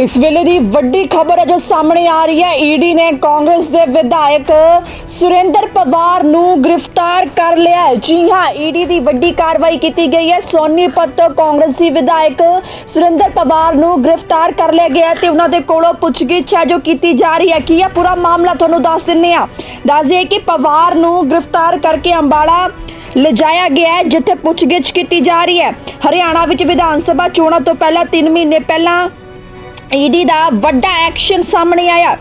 ਇਸ ਵੇਲੇ ਦੀ ਵੱਡੀ ਖਬਰ ਹੈ ਜੋ ਸਾਹਮਣੇ ਆ ਰਹੀ ਹੈ। ਈਡੀ ਨੇ ਕਾਂਗਰਸ ਦੇ ਵਿਧਾਇਕ ਸੁਰਿੰਦਰ ਪਵਾਰ ਨੂੰ ਗ੍ਰਿਫਤਾਰ ਕਰ ਲਿਆ ਹੈ। ਜੀ ਹਾਂ ਈਡੀ ਦੀ ਵੱਡੀ ਕਾਰਵਾਈ ਕੀਤੀ ਗਈ ਹੈ। ਸੋਨੀਪਤ ਕਾਂਗਰਸੀ ਵਿਧਾਇਕ ਸੁਰਿੰਦਰ ਪਵਾਰ ਨੂੰ ਗ੍ਰਿਫਤਾਰ ਕਰ ਲਿਆ ਗਿਆ ਹੈ ਤੇ ਉਹਨਾਂ ਦੇ ਕੋਲੋਂ ਪੁੱਛਗਿੱਛ ਹੈ ਜੋ ਕੀਤੀ ਜਾ ਰਹੀ ਹੈ। ਕੀ ਹੈ? ਪੂਰਾ ਮਾਮਲਾ ਤੁਹਾਨੂੰ ਦੱਸ ਦਿੰਨੇ ਆ ਦੱਸ ਦਈਏ ਕਿ ਪਵਾਰ ਨੂੰ ਗ੍ਰਿਫਤਾਰ ਕਰਕੇ ਅੰਬਾਲਾ ਲਿਜਾਇਆ ਗਿਆ ਹੈ, ਜਿੱਥੇ ਪੁੱਛਗਿੱਛ ਕੀਤੀ ਜਾ ਰਹੀ ਹੈ। ਹਰਿਆਣਾ ਵਿੱਚ ਵਿਧਾਨ ਸਭਾ ਚੋਣਾਂ ਤੋਂ ਪਹਿਲਾਂ 3 ਮਹੀਨੇ ਪਹਿਲਾਂ ਈਡੀ ਦਾ ਵੱਡਾ ਐਕਸ਼ਨ ਸਾਹਮਣੇ ਆਇਆ।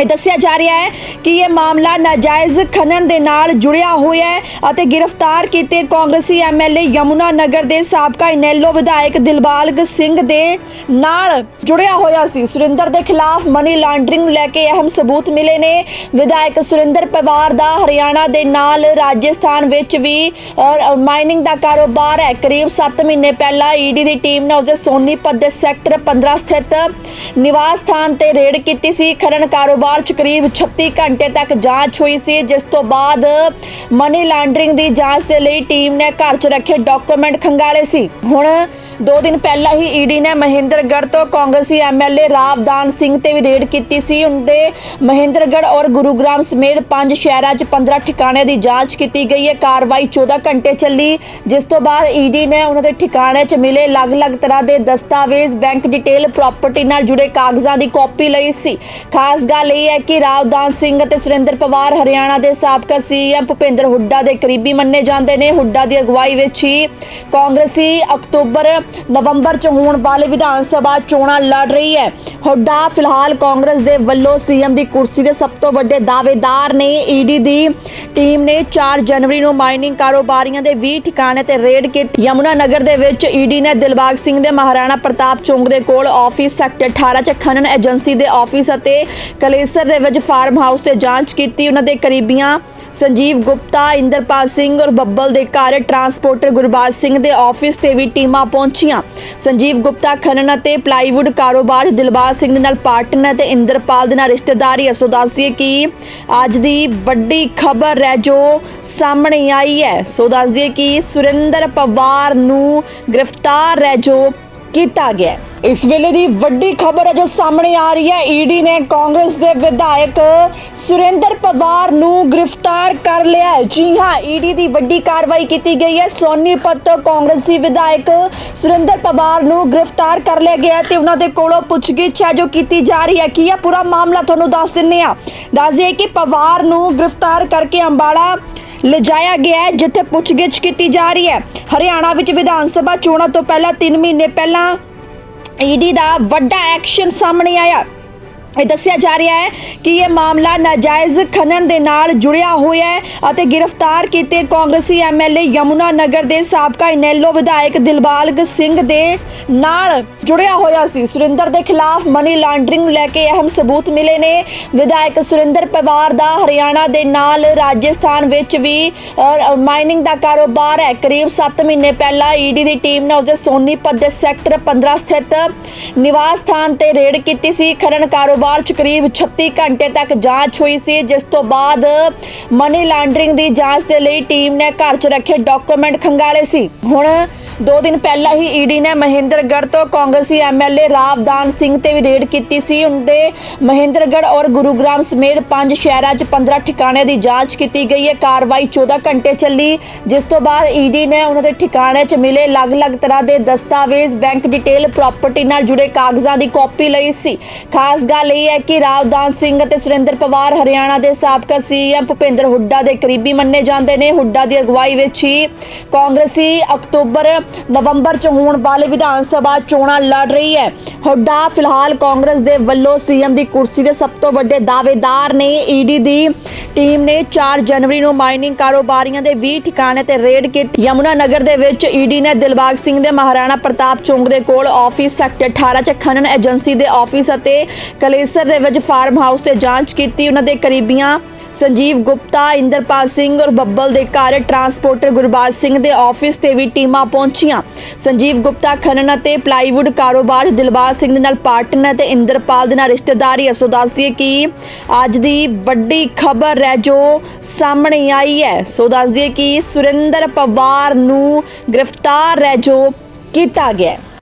ਇਹ ਦੱਸਿਆ ਜਾ ਰਿਹਾ ਹੈ ਕਿ ਇਹ ਮਾਮਲਾ ਨਾਜਾਇਜ਼ ਖਨਨ ਦੇ ਨਾਲ ਜੁੜਿਆ ਹੋਇਆ ਹੈ ਅਤੇ ਗ੍ਰਿਫਤਾਰ ਕੀਤੇ ਕਾਂਗਰਸੀ ਐਮਐਲਏ ਯਮੁਨਾ ਨਗਰ ਦੇ ਸਾਬਕਾ ਇਨੈਲੋ ਵਿਧਾਇਕ ਦਿਲਬਾਗ ਸਿੰਘ ਦੇ ਨਾਲ ਜੁੜਿਆ ਹੋਇਆ ਸੀ। ਸੁਰਿੰਦਰ ਦੇ ਖਿਲਾਫ ਮਨੀ ਲਾਂਡਰਿੰਗ ਨੂੰ ਲੈ ਕੇ ਅਹਿਮ ਸਬੂਤ ਮਿਲੇ ਨੇ। ਵਿਧਾਇਕ ਸੁਰਿੰਦਰ ਪਵਾਰ ਦਾ ਹਰਿਆਣਾ ਦੇ ਨਾਲ ਰਾਜਸਥਾਨ ਵਿੱਚ ਵੀ ਮਾਈਨਿੰਗ ਦਾ ਕਾਰੋਬਾਰ ਹੈ। ਕਰੀਬ 7 ਮਹੀਨੇ ਪਹਿਲਾਂ ਈਡੀ ਦੀ ਟੀਮ ਨੇ ਉਸਦੇ ਸੋਨੀਪਤ ਦੇ ਸੈਕਟਰ 15 ਸਥਿਤ ਨਿਵਾਸ ਸਥਾਨ ਤੇ ਰੇਡ ਕੀਤੀ ਸੀ। ਖਨਨ ਕਾਰੋਬਾਰ 'ਚ ਕਰੀਬ 36 ਘੰਟੇ ਤੱਕ ਜਾਂਚ ਹੋਈ ਸੀ, ਜਿਸ ਤੋਂ ਬਾਅਦ ਮਨੀ ਲਾਂਡਰਿੰਗ ਦੀ ਜਾਂਚ ਦੇ ਲਈ ਟੀਮ ਨੇ ਘਰ 'ਚ ਰੱਖੇ ਡਾਕੂਮੈਂਟ ਖੰਗਾਲੇ ਸੀ। ਹੁਣ ਦੋ ਦਿਨ ਪਹਿਲਾਂ ਹੀ ਈਡੀ ਨੇ ਮਹਿੰਦਰਗੜ੍ਹ ਤੋਂ ਕਾਂਗਰਸੀ ਐਮਐਲਏ ਰਾਵਦਾਨ ਸਿੰਘ ਤੇ ਵੀ ਰੇਡ ਕੀਤੀ ਸੀ। ਉਹਦੇ ਮਹਿੰਦਰਗੜ੍ਹ ਔਰ ਗੁਰੂਗ੍ਰਾਮ ਸਮੇਤ ਪੰਜ ਸ਼ਹਿਰਾਂ 'ਚ 15 ਠਿਕਾਣਿਆਂ ਦੀ ਜਾਂਚ ਕੀਤੀ ਗਈ ਹੈ। ਕਾਰਵਾਈ 14 ਘੰਟੇ ਚੱਲੀ। ਜਿਸ ਤੋਂ ਬਾਅਦ ਈਡੀ ਨੇ ਉਹਨਾਂ ਦੇ ਠਿਕਾਣੇ 'ਚ ਮਿਲੇ ਅਲੱਗ-ਅਲੱਗ ਤਰ੍ਹਾਂ ਦੇ ਦਸਤਾਵੇਜ਼, ਬੈਂਕ ਡਿਟੇਲ, ਪ੍ਰਾਪਰਟੀ ਨਾਲ ਜੁੜੇ ਕਾਗਜ਼ਾਂ ਦੀ ਕਾਪੀ ਲਈ ਸੀ। ਖਾਸ ਗੱਲ ਇਹ ਹੈ ਕਿ ਰਾਵਦਾਨ ਸਿੰਘ ਅਤੇ ਸੁਰਿੰਦਰ ਪਵਾਰ ਹਰਿਆਣਾ ਦੇ ਸਾਬਕਾ ਸੀਐਮ ਭੁਪਿੰਦਰ ਹੁੱਡਾ ਦੇ ਕਰੀਬੀ ਮੰਨੇ ਜਾਂਦੇ ਨੇ। ਹੁੱਡਾ ਦੀ ਅਗਵਾਈ ਵਿੱਚ ਹੀ ਕਾਂਗਰਸੀ ਅਕਤੂਬਰ ਨਵੰਬਰ 'ਚ ਹੋਣ ਵਾਲੇ ਵਿਧਾਨ ਸਭਾ ਚੋਣਾਂ ਲੜ ਰਹੀ ਹੈ। ਹੁੱਡਾ ਫਿਲਹਾਲ ਕਾਂਗਰਸ ਦੇ ਵੱਲੋਂ ਸੀਐਮ ਦੀ ਕੁਰਸੀ ਦੇ ਸਭ ਤੋਂ ਵੱਡੇ ਦਾਅਵੇਦਾਰ ਨੇ। ਈਡੀ ਦੀ ਟੀਮ ਨੇ 4 ਜਨਵਰੀ ਨੂੰ ਮਾਈਨਿੰਗ ਕਾਰੋਬਾਰੀਆਂ ਦੇ 20 ਠਿਕਾਣੇ ਤੇ ਰੇਡ ਕੀਤੀ। ਯਮੁਨਾ ਨਗਰ ਦੇ ਵਿੱਚ ਈਡੀ ਨੇ ਦਿਲਬਾਗ ਸਿੰਘ ਦੇ ਮਹਾਰਾਣਾ ਪ੍ਰਤਾਪ ਚੌਂਕ ਦੇ ਕੋਲ ਆਫਿਸ ਸੈਕਟਰ 18 ਚ ਖਨਨ ਏਜੰਸੀ ਦੇ ਆਫਿਸ ਅਤੇ ਕਲੇਸਰ ਦੇ ਵਿੱਚ ਫਾਰਮ ਹਾਊਸ ਤੇ ਜਾਂਚ ਕੀਤੀ। ਉਹਨਾਂ ਦੇ ਕਰੀਬੀਆਂ ਸੰਜੀਵ ਗੁਪਤਾ, ਇੰਦਰਪਾਲ ਸਿੰਘ ਔਰ ਬੱਬਲ ਦੇ ਘਰ ਟਰਾਂਸਪੋਰਟਰ ਗੁਰਬਾਜ ਸਿੰਘ ਦੇ ਆਫਿਸ ਤੇ ਵੀ ਟੀਮਾਂ ਪਹੁੰਚ ਪਹੁੰਚੀਆਂ। ਸੰਜੀਵ ਗੁਪਤਾ ਖਨਨ ਅਤੇ ਪਲਾਈਵੁੱਡ ਕਾਰੋਬਾਰ ਦਿਲਬਾਗ ਸਿੰਘ ਦੇ ਨਾਲ ਪਾਰਟਨਰ ਤੇ ਇੰਦਰਪਾਲ ਦੇ ਨਾਲ ਰਿਸ਼ਤੇਦਾਰੀ। ਹੈ ਸੋ ਦੱਸੀਏ ਕਿ ਅੱਜ ਦੀ ਵੱਡੀ ਖਬਰ ਹੈ ਜੋ ਸਾਹਮਣੇ ਆਈ ਹੈ। ਸੋ ਦੱਸ ਦਈਏ ਕਿ ਸੁਰਿੰਦਰ ਪਵਾਰ ਨੂੰ ਗ੍ਰਿਫਤਾਰ ਹੈ ਜੋ ਕੀਤਾ ਗਿਆ ਇਸ ਵੇਲੇ ਦੀ ਵੱਡੀ ਖਬਰ ਹੈ ਜੋ ਸਾਹਮਣੇ ਆ ਰਹੀ ਹੈ। ਈਡੀ ਨੇ ਕਾਂਗਰਸ ਦੇ ਵਿਧਾਇਕ ਸੁਰਿੰਦਰ ਪਵਾਰ ਨੂੰ ਗ੍ਰਿਫਤਾਰ ਕਰ ਲਿਆ ਹੈ। ਜੀ ਹਾਂ ਈਡੀ ਦੀ ਵੱਡੀ ਕਾਰਵਾਈ ਕੀਤੀ ਗਈ ਹੈ। ਸੋਨੀਪਤ ਤੋਂ ਕਾਂਗਰਸੀ ਵਿਧਾਇਕ ਸੁਰਿੰਦਰ ਪਵਾਰ ਨੂੰ ਗ੍ਰਿਫਤਾਰ ਕਰ ਲਿਆ ਗਿਆ ਹੈ ਤੇ ਉਹਨਾਂ ਦੇ ਕੋਲੋਂ ਪੁੱਛਗਿੱਛ ਹੈ ਜੋ ਕੀਤੀ ਜਾ ਰਹੀ ਹੈ। ਕੀ ਹੈ? ਪੂਰਾ ਮਾਮਲਾ ਤੁਹਾਨੂੰ ਦੱਸ ਦਿੰਨੇ ਆ ਦੱਸ ਦਈਏ ਕਿ ਪਵਾਰ ਨੂੰ ਗ੍ਰਿਫਤਾਰ ਕਰਕੇ ਅੰਬਾਲਾ ਲਿਜਾਇਆ ਗਿਆ ਹੈ, ਜਿੱਥੇ ਪੁੱਛਗਿੱਛ ਕੀਤੀ ਜਾ ਰਹੀ ਹੈ। ਹਰਿਆਣਾ ਵਿੱਚ ਵਿਧਾਨ ਸਭਾ ਚੋਣਾਂ ਤੋਂ ਪਹਿਲਾਂ 3 ਮਹੀਨੇ ਪਹਿਲਾਂ ਈਡੀ ਦਾ ਵੱਡਾ ਐਕਸ਼ਨ ਸਾਹਮਣੇ ਆਇਆ। ਇਹ ਦੱਸਿਆ ਜਾ ਰਿਹਾ ਹੈ ਕਿ ਇਹ ਮਾਮਲਾ ਨਾਜਾਇਜ਼ ਖਨਨ ਦੇ ਨਾਲ ਜੁੜਿਆ ਹੋਇਆ ਹੈ ਅਤੇ ਗ੍ਰਿਫਤਾਰ ਕੀਤੇ ਕਾਂਗਰਸੀ ਐਮਐਲਏ ਯਮੁਨਾ ਨਗਰ ਦੇ ਸਾਬਕਾ ਇਨੈਲੋ ਵਿਧਾਇਕ ਦਿਲਬਾਗ ਸਿੰਘ ਦੇ ਨਾਲ ਜੁੜਿਆ ਹੋਇਆ ਸੀ। ਸੁਰਿੰਦਰ ਦੇ ਖਿਲਾਫ ਮਨੀ ਲਾਂਡਰਿੰਗ ਨੂੰ ਲੈ ਕੇ ਅਹਿਮ ਸਬੂਤ ਮਿਲੇ ਨੇ। ਵਿਧਾਇਕ ਸੁਰਿੰਦਰ ਪਵਾਰ ਦਾ ਹਰਿਆਣਾ ਦੇ ਨਾਲ ਰਾਜਸਥਾਨ ਵਿੱਚ ਵੀ ਮਾਈਨਿੰਗ ਦਾ ਕਾਰੋਬਾਰ ਹੈ। ਕਰੀਬ 7 ਮਹੀਨੇ ਪਹਿਲਾਂ ਈਡੀ ਦੀ ਟੀਮ ਨੇ ਉਸਦੇ ਸੋਨੀਪਤ ਦੇ ਸੈਕਟਰ 15 ਸਥਿਤ ਨਿਵਾਸ ਸਥਾਨ ਤੇ ਰੇਡ ਕੀਤੀ ਸੀ। ਖਨਨ ਕਾਰੋਬਾਰ 'ਚ ਕਰੀਬ 36 ਘੰਟੇ ਤੱਕ ਜਾਂਚ ਹੋਈ ਸੀ, ਜਿਸ ਤੋਂ ਬਾਅਦ ਮਨੀ ਲਾਂਡਰਿੰਗ ਦੀ ਜਾਂਚ ਦੇ ਲਈ ਟੀਮ ਨੇ ਘਰ 'ਚ ਰੱਖੇ ਡਾਕੂਮੈਂਟ ਖੰਗਾਲੇ ਸੀ। ਹੁਣ ਦੋ ਦਿਨ ਪਹਿਲਾਂ ਹੀ ਈਡੀ ਨੇ ਮਹਿੰਦਰਗੜ੍ਹ ਤੋਂ ਕਾਂਗਰਸੀ ਐਮਐਲਏ ਰਾਵਦਾਨ ਸਿੰਘ ਤੇ ਵੀ ਰੇਡ ਕੀਤੀ ਸੀ। ਉਹਦੇ ਮਹਿੰਦਰਗੜ੍ਹ ਔਰ ਗੁਰੂਗ੍ਰਾਮ ਸਮੇਤ ਪੰਜ ਸ਼ਹਿਰਾਂ 'ਚ 15 ਠਿਕਾਣਿਆਂ ਦੀ ਜਾਂਚ ਕੀਤੀ ਗਈ ਹੈ। ਕਾਰਵਾਈ 14 ਘੰਟੇ ਚੱਲੀ, ਜਿਸ ਤੋਂ ਬਾਅਦ ਈਡੀ ਨੇ ਉਹਨਾਂ ਦੇ ਠਿਕਾਣੇ 'ਚ ਮਿਲੇ ਅਲੱਗ-ਅਲੱਗ ਤਰ੍ਹਾਂ ਦੇ ਦਸਤਾਵੇਜ਼, ਬੈਂਕ ਡਿਟੇਲ, ਪ੍ਰਾਪਰਟੀ ਨਾਲ ਜੁੜੇ ਕਾਗਜ਼ਾਂ ਦੀ ਕਾਪੀ ਲਈ ਸੀ। ਖਾਸ ਗੱਲ ਇਹ ਹੈ ਕਿ ਰਾਵਦਾਨ ਸਿੰਘ ਅਤੇ ਸੁਰਿੰਦਰ ਪਵਾਰ ਹਰਿਆਣਾ ਦੇ ਸਾਬਕਾ ਸੀਐਮ ਭੁਪਿੰਦਰ ਹੁੱਡਾ ਦੇ ਕਰੀਬੀ ਮੰਨੇ ਜਾਂਦੇ ਨੇ। ਹੁੱਡਾ ਦੀ ਅਗਵਾਈ ਵਿੱਚ ਹੀ ਕਾਂਗਰਸੀ ਅਕਤੂਬਰ ਨਵੰਬਰ 'ਚ ਹੋਣ ਵਾਲੇ ਵਿਧਾਨ ਸਭਾ ਚੋਣਾਂ ਲੜ ਰਹੀ ਹੈ। ਹੁੱਡਾ ਫਿਲਹਾਲ ਕਾਂਗਰਸ ਦੇ ਵੱਲੋਂ ਸੀਐਮ ਦੀ ਕੁਰਸੀ ਦੇ ਸਭ ਤੋਂ ਵੱਡੇ ਦਾਅਵੇਦਾਰ ਨੇ। ਈਡੀ ਦੀ ਟੀਮ ਨੇ 4 ਜਨਵਰੀ ਨੂੰ ਮਾਈਨਿੰਗ ਕਾਰੋਬਾਰੀਆਂ ਦੇ 20 ਠਿਕਾਣੇ ਤੇ ਰੇਡ ਕੀਤੀ। ਯਮੁਨਾ ਨਗਰ ਦੇ ਵਿੱਚ ਈਡੀ ਨੇ ਦਿਲਬਾਗ ਸਿੰਘ ਦੇ ਮਹਾਰਾਣਾ ਪ੍ਰਤਾਪ ਚੌਂਕ ਦੇ ਕੋਲ ਆਫਿਸ ਸੈਕਟਰ 18 ਚ ਖਨਨ ਏਜੰਸੀ ਦੇ ਆਫਿਸ ਅਤੇ ਕਲੇਸਰ ਦੇ ਵਿੱਚ ਫਾਰਮ ਹਾਊਸ ਤੇ ਜਾਂਚ ਕੀਤੀ। ਉਹਨਾਂ ਦੇ ਕਰੀਬੀਆਂ ਸੰਜੀਵ ਗੁਪਤਾ, ਇੰਦਰਪਾਲ ਸਿੰਘ ਔਰ ਬੱਬਲ ਦੇ ਘਰ, ਟਰਾਂਸਪੋਰਟਰ ਗੁਰਬਾਜ ਸਿੰਘ ਦੇ ਆਫਿਸ ਤੇ ਵੀ ਟੀਮਾਂ ਪਹੁੰਚ ਪਹੁੰਚੀਆਂ। ਸੰਜੀਵ ਗੁਪਤਾ ਖਨਨ ਅਤੇ ਪਲਾਈਵੁੱਡ ਕਾਰੋਬਾਰ 'ਚ ਦਿਲਬਾਗ ਸਿੰਘ ਦੇ ਨਾਲ ਪਾਰਟਨਰ ਤੇ ਇੰਦਰਪਾਲ ਦੇ ਨਾਲ ਰਿਸ਼ਤੇਦਾਰੀ। ਹੈ ਸੋ ਦੱਸੀਏ ਕਿ ਅੱਜ ਦੀ ਵੱਡੀ ਖਬਰ ਹੈ ਜੋ ਸਾਹਮਣੇ ਆਈ ਹੈ। ਸੋ ਦੱਸ ਕਿ ਸੁਰਿੰਦਰ ਪਵਾਰ ਨੂੰ ਗ੍ਰਿਫਤਾਰ ਹੈ ਜੋ ਕੀਤਾ ਗਿਆ